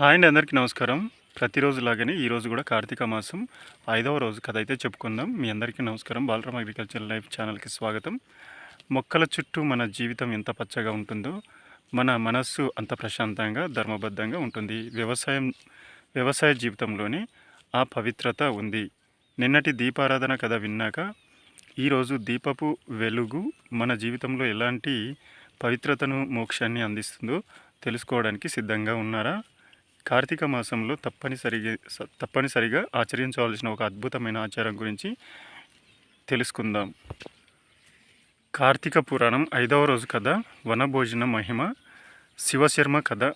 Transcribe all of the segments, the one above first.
Hi అండి అందరికీ నమస్కారం. ప్రతిరోజు లాగానే ఈరోజు కూడా కార్తీక మాసం ఐదవ రోజు కథ అయితే చెప్పుకుందాం. మీ అందరికీ నమస్కారం. బాలరామ్ అగ్రికల్చర్ లైఫ్ ఛానల్కి స్వాగతం. మొక్కల చుట్టూ మన జీవితం ఎంత పచ్చగా ఉంటుందో మన మనస్సు అంత ప్రశాంతంగా ధర్మబద్ధంగా ఉంటుంది. వ్యవసాయం వ్యవసాయ జీవితంలోనే ఆ పవిత్రత ఉంది. నిన్నటి దీపారాధన కథ విన్నాక ఈరోజు దీపపు వెలుగు మన జీవితంలో ఎలాంటి పవిత్రతను మోక్షాన్ని అందిస్తుందో తెలుసుకోవడానికి సిద్ధంగా ఉన్నారా? కార్తీక మాసంలో తప్పనిసరిగా తప్పనిసరిగా ఆచరించవలసిన ఒక అద్భుతమైన ఆచారం గురించి తెలుసుకుందాం. కార్తీక పురాణం ఐదవ రోజు కథ వనభోజన మహిమ శివశర్మ కథ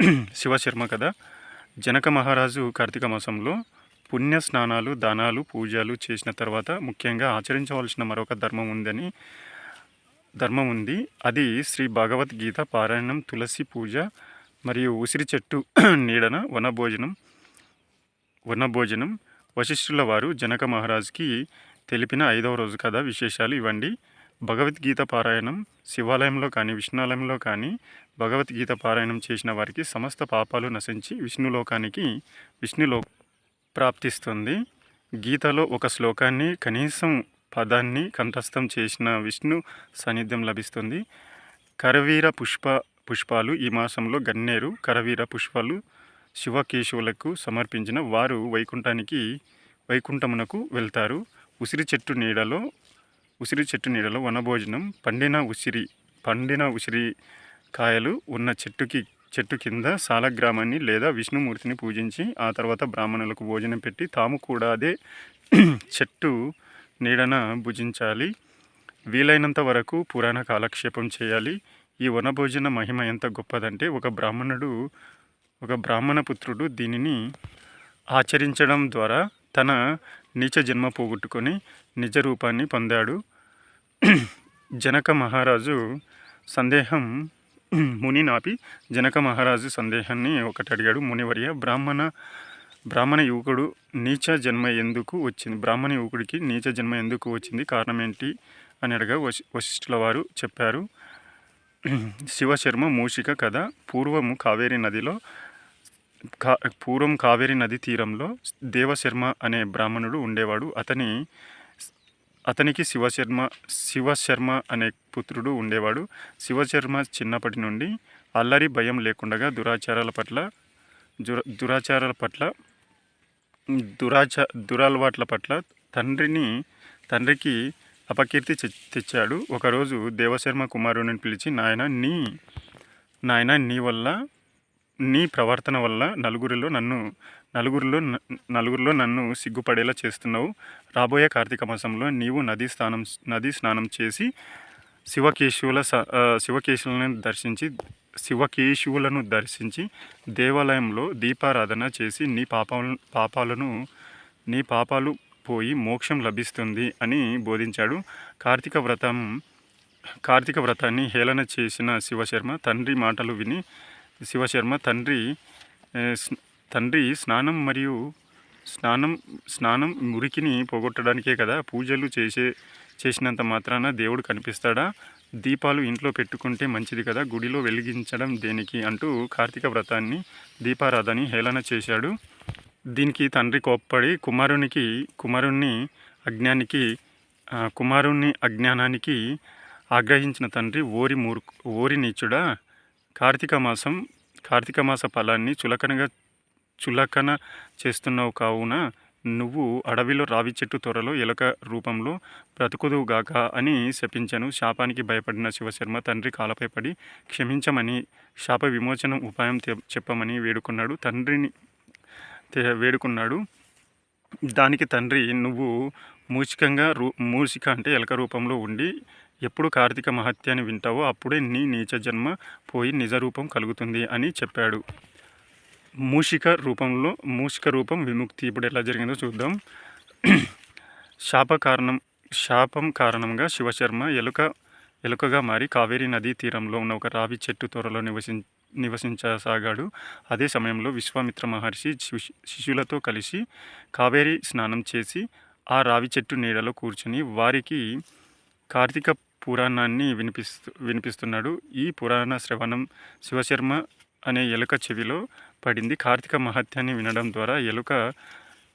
శివశర్మ కథ. జనక మహారాజు కార్తీక మాసంలో పుణ్య స్నానాలు దానాలు పూజలు చేసిన తర్వాత ముఖ్యంగా ఆచరించవలసిన మరొక ధర్మం ఉందని ధర్మం ఉంది. అది శ్రీ భగవద్గీత పారాయణం తులసి పూజ మరియు ఉసిరి చెట్టు నీడన వనభోజనం వనభోజనం. వశిష్ఠుల వారు జనక మహారాజుకి తెలిపిన ఐదవ రోజు కథ విశేషాలు ఇవ్వండి. భగవద్గీత పారాయణం శివాలయంలో కానీ విష్ణులయంలో కానీ భగవద్గీత పారాయణం చేసిన వారికి సమస్త పాపాలు నశించి విష్ణులోకానికి విష్ణులో ప్రాప్తిస్తుంది. గీతలో ఒక శ్లోకాన్ని కనీసం పదాన్ని కంఠస్థం చేసిన విష్ణు సాన్నిధ్యం లభిస్తుంది. కరవీర పుష్ప పుష్పాలు ఈ మాసంలో గన్నేరు కరవీర పుష్పాలు శివకేశవులకు సమర్పించిన వారు వైకుంఠానికి వైకుంఠమునకు వెళ్తారు. ఉసిరి చెట్టు నీడలో ఉసిరి చెట్టు నీడలో వనభోజనం పండిన ఉసిరి పండిన ఉసిరి కాయలు ఉన్న చెట్టుకి చెట్టు కింద సాలగ్రామాన్ని లేదా విష్ణుమూర్తిని పూజించి ఆ తర్వాత బ్రాహ్మణులకు భోజనం పెట్టి తాము కూడా అదే చెట్టు నీడన భుజించాలి. వీలైనంత వరకు పురాణ కాలక్షేపం చేయాలి. ఈ వనభోజన మహిమ ఎంత గొప్పదంటే ఒక బ్రాహ్మణుడు ఒక బ్రాహ్మణ పుత్రుడు దీనిని ఆచరించడం ద్వారా తన నీచ జన్మ పోగొట్టుకొని నిజ రూపాన్ని పొందాడు. జనక మహారాజు సందేహం ముని నాపి జనక మహారాజు సందేహాన్ని ఒకటి అడిగాడు. మునివర్య బ్రాహ్మణ బ్రాహ్మణ యువకుడు నీచ జన్మ ఎందుకు వచ్చింది? బ్రాహ్మణ యువకుడికి నీచ జన్మ ఎందుకు వచ్చింది? కారణం ఏంటి? అని అడగా వశిష్ఠుల వారు చెప్పారు. శివశర్మ మూషిక కథ పూర్వము కావేరీ నదిలో కా పూర్వం కావేరీ నది తీరంలో దేవశర్మ అనే బ్రాహ్మణుడు ఉండేవాడు. అతని అతనికి శివశర్మ శివశర్మ అనే పుత్రుడు ఉండేవాడు. శివశర్మ చిన్నప్పటి నుండి అల్లరి భయం లేకుండా దురాచారాల పట్ల దుర దురాచారాల పట్ల దురాచ దురలవాట్ల పట్ల తండ్రిని తండ్రికి అపకీర్తి చె- తెచ్చాడు. ఒకరోజు దేవశర్మ కుమారుని పిలిచి నాయన నీ నాయన నీ వల్ల నీ ప్రవర్తన వల్ల నలుగురిలో నన్ను నలుగురిలో నలుగురిలో నన్ను సిగ్గుపడేలా చేస్తున్నావు. రాబోయే కార్తీక మాసంలో నీవు నదీ స్నానం నదీ స్నానం చేసి శివకేశువుల స- దర్శించి శివకేశువులను దర్శించి దేవాలయంలో దీపారాధన చేసి నీ పాపాలను పాపాలను నీ పాపాలు పోయి మోక్షం లభిస్తుంది అని బోధించాడు. కార్తీక వ్రతం కార్తీక వ్రతాన్ని హేళన చేసిన శివశర్మ తండ్రి మాటలు విని శివశర్మ తండ్రి తండ్రి స్నానం మరియు స్నానం స్నానం మురికిని పోగొట్టడానికే కదా పూజలు చేసే చేసినంత మాత్రాన దేవుడు కనిపిస్తాడా? దీపాలు ఇంట్లో పెట్టుకుంటే మంచిది కదా గుడిలో వెలిగించడం దేనికి అంటూ కార్తీక వ్రతాన్ని దీపారాధని హేళన చేశాడు. దీనికి తండ్రి కోప్పడి కుమారునికి కుమారుణ్ణి అజ్ఞానికి కుమారుణ్ణి అజ్ఞానానికి ఆగ్రహించిన తండ్రి ఓరి మూర్ ఓరి నీచుడా కార్తీక మాసం కార్తీక మాస ఫలాన్ని చులకనగా చులకన చేస్తున్నావు కావున నువ్వు అడవిలో రావి చెట్టు త్వరలో ఎలక రూపంలో బ్రతుకుదువుగాక అని శపించాను. శాపానికి భయపడిన శివశర్మ తండ్రి కాలపై పడి క్షమించమని శాప విమోచనం ఉపాయం తె- చెప్పమని వేడుకున్నాడు. తండ్రిని వేడుకున్నాడు. దానికి తండ్రి నువ్వు మూషికంగా రూ మూషిక అంటే ఎలక రూపంలో ఉండి ఎప్పుడు కార్తీక మహత్యాన్ని వింటావో అప్పుడే నీ నీచ జన్మ పోయి నిజ రూపం కలుగుతుంది అని చెప్పాడు. మూషిక రూపంలో మూషిక రూపం విముక్తి ఇప్పుడు ఎలా జరిగిందో చూద్దాం. శాప కారణం శాపం కారణంగా శివశర్మ ఎలుక ఎలుకగా మారి కావేరీ నదీ తీరంలో ఉన్న ఒక రావి చెట్టు త్వరలో నివసి నివసించసాగాడు. అదే సమయంలో విశ్వామిత్ర మహర్షి శిశు- శిష్యులతో కలిసి కావేరీ స్నానం చేసి ఆ రావి చెట్టు నీడలో కూర్చుని వారికి కార్తీక పురాణాన్ని వినిపిస్తూ వినిపిస్తున్నాడు. ఈ పురాణ శ్రవణం శివశర్మ అనే ఎలుక చెవిలో పడింది. కార్తీక మహత్యాన్ని వినడం ద్వారా ఎలుక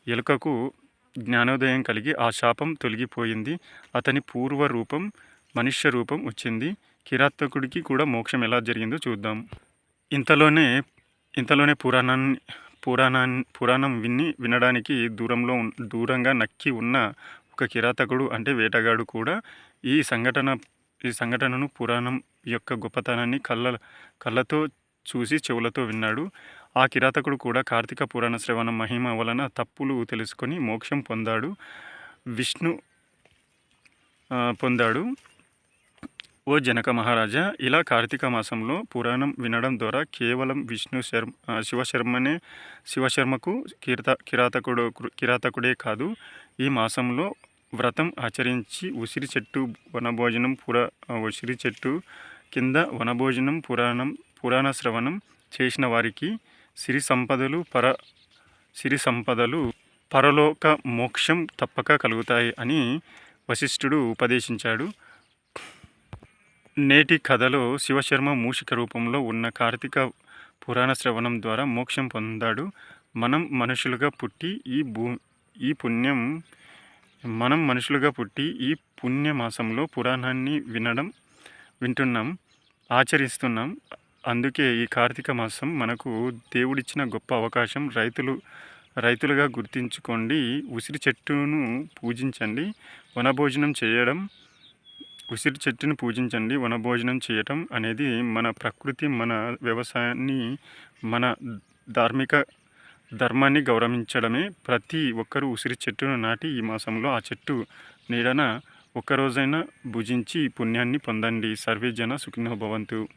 ఎలుకకు జ్ఞానోదయం కలిగి ఆ శాపం తొలగిపోయింది. అతని పూర్వ రూపం మనుష్య రూపం వచ్చింది. కిరాతకుడికి కూడా మోక్షం ఎలా జరిగిందో చూద్దాం. ఇంతలోనే ఇంతలోనే పురాణాన్ని పురాణాన్ని పురాణం విని వినడానికి దూరంలో దూరంగా నక్కి ఉన్న ఒక కిరాతకుడు అంటే వేటగాడు కూడా ఈ సంఘటన ఈ సంఘటనను పురాణం యొక్క గొప్పతనాన్ని కళ్ళ కళ్ళతో చూసి చెవులతో విన్నాడు. ఆ కిరాతకుడు కూడా కార్తీక పురాణ శ్రవణ మహిమ వలన తప్పులు తెలుసుకొని మోక్షం పొందాడు. విష్ణు పొందాడు. ఓ జనక మహారాజా ఇలా కార్తీక మాసంలో పురాణం వినడం ద్వారా కేవలం విష్ణు శర్మ శివశర్మనే శివశర్మకు కిరత కిరాతకుడు కిరాతకుడే కాదు ఈ మాసంలో వ్రతం ఆచరించి ఉసిరి చెట్టు వనభోజనం పురా ఉసిరి చెట్టు కింద వనభోజనం పురాణం పురాణ శ్రవణం చేసిన వారికి సిరి సంపదలు పర సిరి సంపదలు పరలోక మోక్షం తప్పక కలుగుతాయి అని వశిష్ఠుడు ఉపదేశించాడు. నేటి కథలో శివశర్మ మూషిక రూపంలో ఉన్న కార్తీక పురాణ శ్రవణం ద్వారా మోక్షం పొందాడు. మనం మనుషులుగా పుట్టి ఈ భూ ఈ పుణ్యం మనం మనుషులుగా పుట్టి ఈ పుణ్యమాసంలో పురాణాన్ని వినడం వింటున్నాం ఆచరిస్తున్నాం. అందుకే ఈ కార్తీక మాసం మనకు దేవుడిచ్చిన గొప్ప అవకాశం. రైతులు రైతులుగా గుర్తించుకోండి. ఉసిరి చెట్టును పూజించండి. వనభోజనం చేయడం ఉసిరి చెట్టును పూజించండి వనభోజనం చేయటం అనేది మన ప్రకృతి మన వ్యవసాయాన్ని మన ధార్మిక ధర్మాన్ని గౌరవించడమే. ప్రతి ఒక్కరూ ఉసిరి చెట్టును నాటి ఈ మాసంలో ఆ చెట్టు నీడన ఒక్కరోజైనా భుజించి పుణ్యాన్ని పొందండి. సర్వే జన సుఖినో భవంతు.